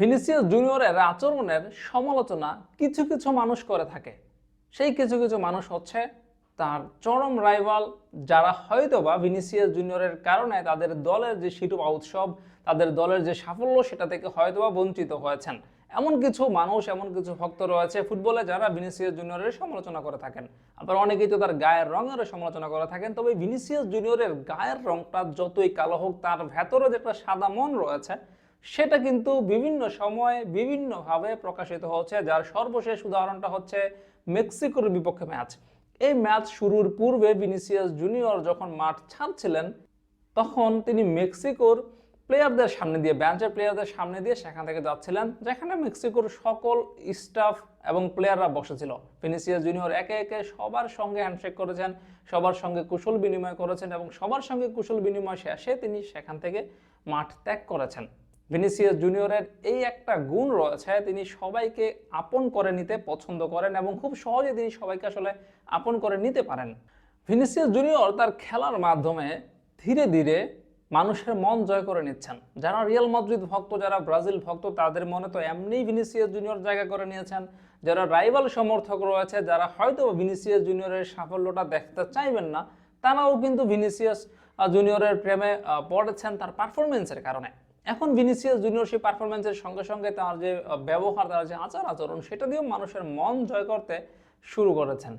Vinicius জুনিয়রের আচরণের সমালোচনা কিছু কিছু মানুষ করে থাকে। সেই কিছু কিছু মানুষ হচ্ছে তার চরম রাইভাল যারা হয়তো বা ভিনিসিয়াস জুনিয়রের কারণে তাদের দলের যে শিরোপা উৎসব, তাদের দলের যে সাফল্য, সেটা থেকে হয়তোবা বঞ্চিত হয়েছেন। এমন কিছু মানুষ, এমন কিছু ভক্ত রয়েছে ফুটবলে যারা ভিনিসিয়াস জুনিয়রের সমালোচনা করে থাকেন। আবার অনেকেই তো তার গায়ের রঙেরও সমালোচনা করে থাকেন, তবে ভিনিসিয়াস জুনিয়রের গায়ের রংটা যতই কালো হোক, তার ভেতরে যেটা সাদা মন রয়েছে সেটা কিন্তু বিভিন্ন সময়ে বিভিন্নভাবে প্রকাশিত হচ্ছে, যার সর্বশেষ উদাহরণটা হচ্ছে মেক্সিকোর বিপক্ষে ম্যাচ। এই ম্যাচ শুরুর পূর্বে ভিনিসিয়াস জুনিয়র যখন মাঠ ছাড়ছিলেন, তখন তিনি মেক্সিকোর প্লেয়ারদের সামনে দিয়ে, ব্যাঞ্চের প্লেয়ারদের সামনে দিয়ে সেখান থেকে যাচ্ছিলেন, যেখানে মেক্সিকোর সকল স্টাফ এবং প্লেয়াররা বসেছিল। ভিনিসিয়াস জুনিয়র একে একে সবার সঙ্গে হ্যান্ডশেক করেছেন, সবার সঙ্গে কুশল বিনিময় করেছেন এবং সবার সঙ্গে কুশল বিনিময় শেষে তিনি সেখান থেকে মাঠ ত্যাগ করেছেন। ভিনিসিয়াস জুনিয়রের এই একটা গুণ রয়েছে, তিনি সবাইকে আপন করে নিতে পছন্দ করেন এবং খুব সহজে তিনি সবাইকে আসলে আপন করে নিতে পারেন। ভিনিসিয়াস জুনিয়র তার খেলার মাধ্যমে ধীরে ধীরে মানুষের মন জয় করে নিচ্ছেন। যারা রিয়াল মাদ্রিদ ভক্ত, যারা ব্রাজিল ভক্ত, তাদের মনে তো এমনিই ভিনিসিয়াস জুনিয়র জায়গা করে নিয়েছেন। যারা রাইভাল সমর্থক রয়েছে, যারা হয়তো ভিনিসিয়াস জুনিয়রের সাফল্যটা দেখতে চাইবেন না, তারাও কিন্তু ভিনিসিয়াস জুনিয়রের প্রেমে পড়েছেন তার পারফরমেন্সের কারণে। এখন ভিনিসিয়াস জুনিয়র সেই পারফরমেন্সের সঙ্গে সঙ্গে তার যে ব্যবহার, তার যে আচার আচরণ সেটা দিয়েও মানুষের মন জয় করতে শুরু করেছেন।